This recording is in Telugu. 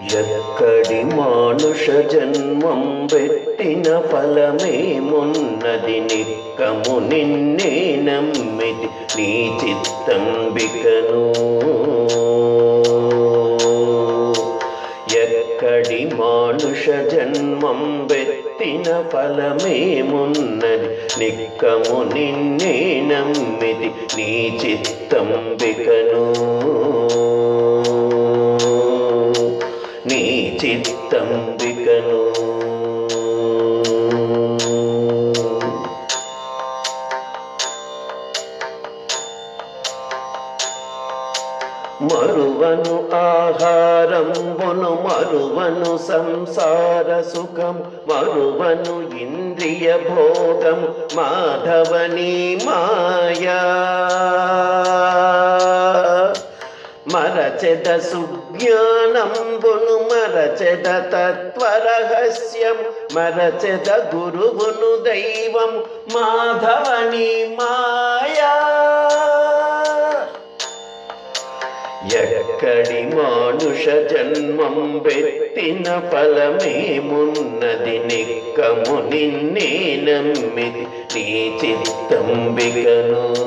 ఎక్కడి మానుష జన్మం పెట్టిన ఫలమేమున్నది నిక్కము నిన్నే నమ్మిది నీ చిత్తంబికను. ఎక్కడి మానుష జన్మం పెట్టిన ఫలమేమున్నది నిక్కము నిన్నే నమ్మిది నీ చిత్తంబికను. నీ చిత్తంబికను మరువను ఆహారంబును మరువను సంసార సుఖం మరువను ఇంద్రియ భోగం మాధవని మాయా. మరచెద సుజ్ఞానంబును మరచెద తత్వరహస్యం మరచెద గురువును దైవం మాధవని మాయా. ఎక్కడి మానుష జన్మం పెట్టిన ఫలమేమున్నది నిక్కము నిన్నే నమ్మిది నీ చిత్తంబికను.